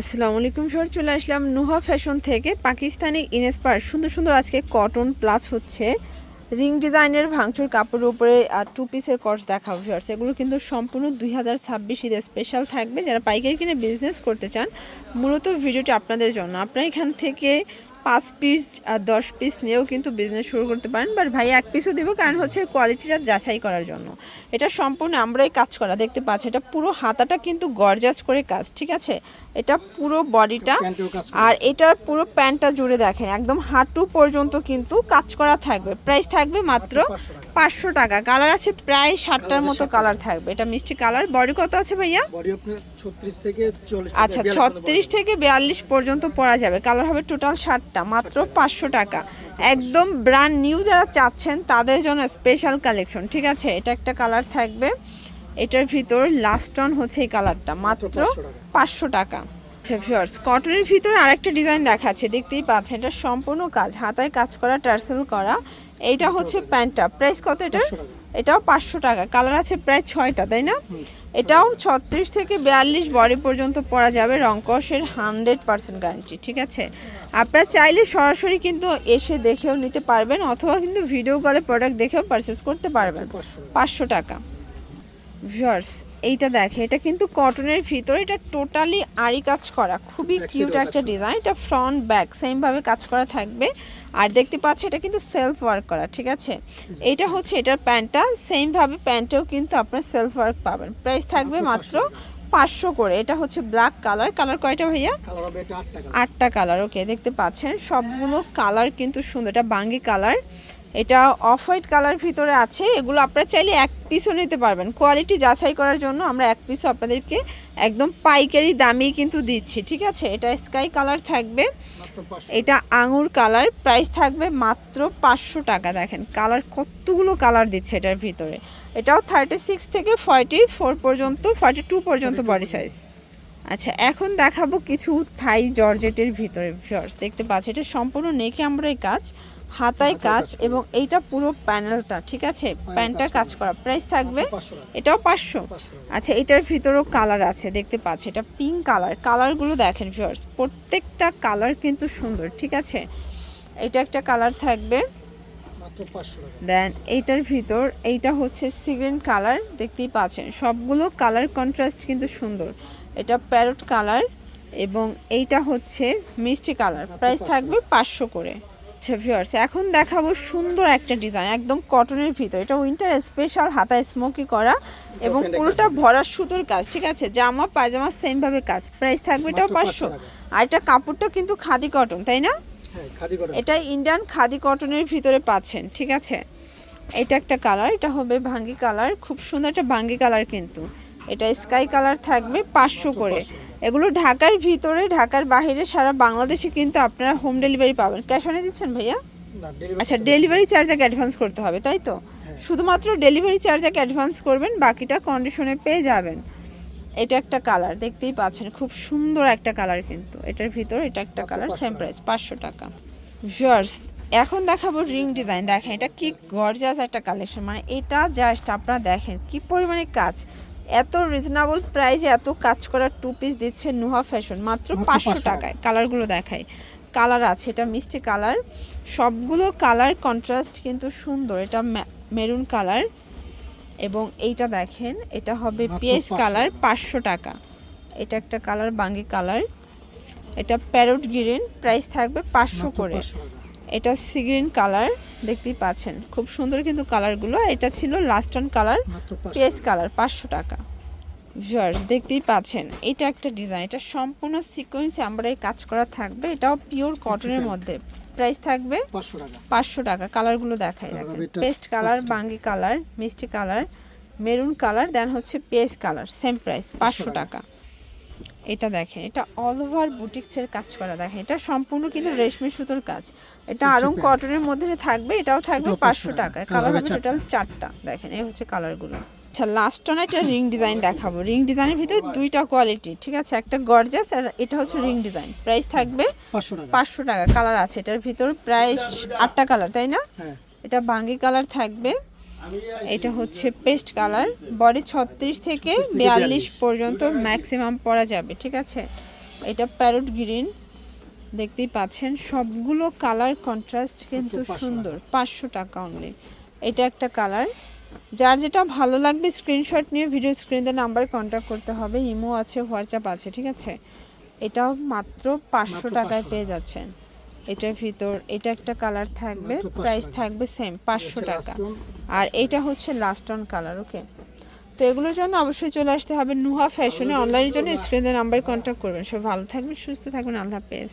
আসসালামু আলাইকুম স্যার চলে আসলাম নুহা ফ্যাশন থেকে। পাকিস্তানি ইনস্পায়ার, সুন্দর সুন্দর আজকে কটন প্লাস হচ্ছে। রিং ডিজাইনের ভাঙচুর, কাপড়ের উপরে আর টু পিসের কর্স দেখাবো ভিউয়ার্স এগুলো কিন্তু সম্পূর্ণ দুই হাজার ছাব্বিশ ঈদের স্পেশাল থাকবে। যারা পাইকারি কিনে বিজনেস করতে চান, মূলত ভিডিওটি আপনাদের জন্য। আপনার এখান থেকে পাঁচ পিস আর দশ পিস নিয়েও কিন্তু বিজনেস শুরু করতে পারেন বাট ভাই এক পিসও দেবো কারণ হচ্ছে কোয়ালিটিটা যাচাই করার জন্য। এটা সম্পূর্ণ আমরাই কাজ করা দেখতে পাচ্ছি এটা পুরো হাতাটা কিন্তু গর্জাস করে কাজ ঠিক আছে? এটা পুরো বডিটা। আর এটার পুরো প্যান্টটা জুড়ে দেখেন একদম হাঁটু পর্যন্ত কিন্তু কাজ করা থাকবে প্রাইস থাকবে মাত্র পাঁচশো টাকা। কালার আছে প্রায় ষাটটার মতো কালার থাকবে। এটা মিষ্টি কালার বডি কত আছে ভাইয়া? বডি আপনার 36 থেকে 40 আচ্ছা ছত্রিশ থেকে বিয়াল্লিশ পর্যন্ত পরা যাবে। কালার হবে টোটাল ষাটটা মাত্র পাঁচশো টাকা। একদম ব্র্যান্ড নিউ যারা চাচ্ছেন তাদের জন্য স্পেশাল কালেকশন ঠিক আছে? এটা একটা কালার থাকবে। এটার ভিতর লাস্ট অন হচ্ছে এই কালারটা মাত্র পাঁচশো টাকা। আচ্ছা ভিউয়ার্স কটনের ভিতরে আরেকটা ডিজাইন দেখাচ্ছে। দেখতেই পাচ্ছেন এটা সম্পূর্ণ কাজ। হাতায় কাজ করা টার্সেল করা। এইটা হচ্ছে প্যান্টটা। প্রাইস কত এটা এটাও পাঁচশো টাকা। কালার আছে প্রায় ছয়টা তাই না? এটাও ছত্রিশ থেকে বিয়াল্লিশ বডি পর্যন্ত পরা যাবে রংকসের হান্ড্রেড পার্সেন্ট গ্যারান্টি ঠিক আছে? আপনারা চাইলে সরাসরি কিন্তু এসে দেখেও নিতে পারবেন অথবা কিন্তু ভিডিও কলে প্রোডাক্ট দেখেও পারচেস করতে পারবেন। পাঁচশো টাকা। ভিউয়ার্স এইটা দেখে এটা কিন্তু কটনের ভিতরে এটা টোটালি আড়ি কাজ করা। খুবই কিউট একটা ডিজাইন এটা ফ্রন্ট ব্যাক সেম ভাবে কাজ করা থাকবে। আর দেখতে পাচ্ছি এটা কিন্তু সেলফ ওয়ার্ক করা ঠিক আছে? এটা হচ্ছে এটার প্যান্টটা সেম ভাবে প্যান্টেও কিন্তু আপনার সেলফ ওয়ার্ক পাবেন। প্রাইস থাকবে মাত্র পাঁচশো। করে। এটা হচ্ছে ব্ল্যাক কালার কালার কয়টা ভাইয়া? কালার হবে এটা 8 টাকা আটটা কালার ওকে দেখতে পাচ্ছেন। সবগুলো কালার কিন্তু সুন্দর। এটা বাঙ্গি কালার এটা অফ হোয়াইট কালার ভিতরে আছে এগুলো আপনারা চাইলে এক পিসও নিতে পারবেন। কোয়ালিটি যাচাই করার জন্য আমরা এক পিসও আপনাদেরকে একদম পাইকারি দামেই কিন্তু দিচ্ছি ঠিক আছে? এটা স্কাই কালার থাকবে। এটা আঙুর কালার প্রাইস থাকবে মাত্র পাঁচশো টাকা দেখেন। কালার কতগুলো কালার দিচ্ছে এটার ভিতরে। এটাও থার্টি সিক্স থেকে ফর্টি ফোর পর্যন্ত ফর্টি টু পর্যন্ত বডি সাইজ আচ্ছা এখন দেখাবো কিছু থাই জর্জেটের ভিতরে দেখতে পাচ্ছি এটা সম্পূর্ণ নেকে আমরা এই কাজ। হাতায় কাজ এবং এইটা পুরো প্যানেলটা ঠিক আছে? প্যান্টটা কাজ করা। প্রাইস থাকবে এটাও পাঁচশো। আচ্ছা এটার ভিতরেও কালার আছে দেখতে পাচ্ছি। এটা পিঙ্ক কালার কালারগুলো দেখেন ভিউয়ার্স প্রত্যেকটা কালার কিন্তু সুন্দর ঠিক আছে? এটা একটা কালার থাকবে। মাত্র 500 টাকা। দেন এইটার ভিতর এইটা হচ্ছে সিগ্রেন কালার দেখতেই পাচ্ছেন। সবগুলো কালার কন্ট্রাস্ট কিন্তু সুন্দর। এটা প্যারট কালার এবং এইটা হচ্ছে মিষ্টি কালার প্রাইস থাকবে পাঁচশো করে। আচ্ছা ভিউয়ার্স এখন দেখাবো সুন্দর একটা ডিজাইন একদম কটনের ভিতর। এটা উইন্টার স্পেশাল হাতায় স্মোকি করা এবং পুরোটা ভরা সুতোর কাজ ঠিক আছে? জামা পায়জামা সেম ভাবে কাজ। প্রাইস থাকবে এটাও পাঁচশো আর এটা কাপড়টা কিন্তু খাদি কটন তাই না? হ্যাঁ এটা ইন্ডিয়ান খাদি কটনের ভিতরে পাচ্ছেন ঠিক আছে? এটা একটা কালার এটা হবে ভাঙ্গি কালার খুব সুন্দর একটা ভাঙ্গি কালার কিন্তু। এটা স্কাই কালার থাকবে পাঁচশো করে। এগুলো ঢাকার ভিতরে ঢাকার বাইরে সারা বাংলাদেশে কিন্তু আপনারা হোম ডেলিভারি পাবেন। ক্যাশ অনে দিচ্ছেন ভাইয়া? আচ্ছা ডেলিভারি চার্জ আগে অ্যাডভান্স করতে হবে তাই তো? শুধুমাত্র ডেলিভারি চার্জ আগে অ্যাডভান্স করবেন বাকিটা কন্ডিশনে পেয়ে যাবেন। এটা একটা কালার দেখতেই পাচ্ছেন খুব সুন্দর একটা কালার কিন্তু। এটার ভিতর এটা একটা কালার সেম প্রাইস পাঁচশো? টাকা। ভিউয়ার্স এখন দেখাবো রিং ডিজাইন দেখেন এটা কি গর্জাস একটা কালেকশন মানে এটা জাস্ট আপনারা দেখেন কি পরিমাণে কাজ। এত রিজনেবল প্রাইসে এত কাজ করা টু পিস দিচ্ছে নুহা ফ্যাশন মাত্র পাঁচশো টাকায়। কালারগুলো দেখায় কালার আছে এটা মিষ্টি কালার সবগুলো কালার কন্ট্রাস্ট কিন্তু সুন্দর। এটা মেরুন কালার এবং এইটা দেখেন এটা হবে পিএস কালার পাঁচশো। টাকা। এটা একটা কালার বাঙ্গি কালার এটা প্যারোট গ্রিন প্রাইস থাকবে পাঁচশো করে। 500 টাকা। এটা সিগ্রিন কালার দেখতেই পাচ্ছেন। খুব সুন্দর কিন্তু কালারগুলো এটা ছিল last one colour paste colour পাঁচশো টাকা। ভিউয়ার্স দেখতেই পাচ্ছেন এটা একটা ডিজাইন এটা সম্পূর্ণ সিকোয়েন্সে আমরা এই কাজ করা থাকবে। এটাও পিওর কটনের মধ্যে। প্রাইস থাকবে পাঁচশো টাকা। কালারগুলো দেখাই কালার দেখেন পেস্ট কালার। বাঙ্গি কালার মিষ্টি কালার মেরুন কালার দেন হচ্ছে পেস্ট কালার সেম প্রাইস পাঁচশো টাকা। এটা দেখেন এটা অল ওভার বুটিক্সের কাজ করা দেখেন। এটা সম্পূর্ণ কিন্তু রেশমি সুতোর কাজ। এটা আরং প্যান্ট। কটনের মধ্যে থাকবে এটাও থাকবে পাঁচশো 500 টাকা টাকা। কালার হবে টোটাল চারটা দেখেন এই হচ্ছে কালারগুলো আচ্ছা লাস্ট অন একটা রিং ডিজাইন দেখাবো। রিং ডিজাইনের ভিতরে দুইটা কোয়ালিটি ঠিক আছে? একটা গর্জাস আর এটা হচ্ছে রিং ডিজাইন প্রাইস থাকবে 500 টাকা। পাঁচশো টাকা। কালার আছে এটার ভিতর প্রায় আটটা কালার তাই না? হ্যাঁ। এটা বাঙ্গি কালার থাকবে। এটা হচ্ছে পেস্ট কালার। বডি ছত্রিশ থেকে বিয়াল্লিশ পর্যন্ত ম্যাক্সিমাম পরা যাবে ঠিক আছে? এটা প্যারট গ্রিন দেখতেই পাচ্ছেন। সবগুলো কালার কন্ট্রাস্ট কিন্তু সুন্দর পাঁচশো টাকা অনলি এটা একটা কালার। যার যেটা ভালো লাগবে স্ক্রিনশট নিয়ে ভিডিও স্ক্রিনে নাম্বার কন্ট্যাক্ট করতে হবে। ইমো আছে হোয়াটসঅ্যাপ আছে ঠিক আছে? এটাও মাত্র পাঁচশো টাকায় 500 পেয়ে যাচ্ছেন। এটার ভিতর এটা একটা কালার থাকবে প্রাইস থাকবে সেম পাঁচশো টাকা। আর এটা হচ্ছে লাস্ট অন কালার ওকে তো এগুলোর জন্য অবশ্যই চলে আসতে হবে নুহা ফ্যাশনে অনলাইনের জন্য স্ক্রিনে নাম্বার কন্ট্যাক্ট করবেন। সব ভালো থাকবেন, সুস্থ থাকবেন। আল্লাহ হাফেজ।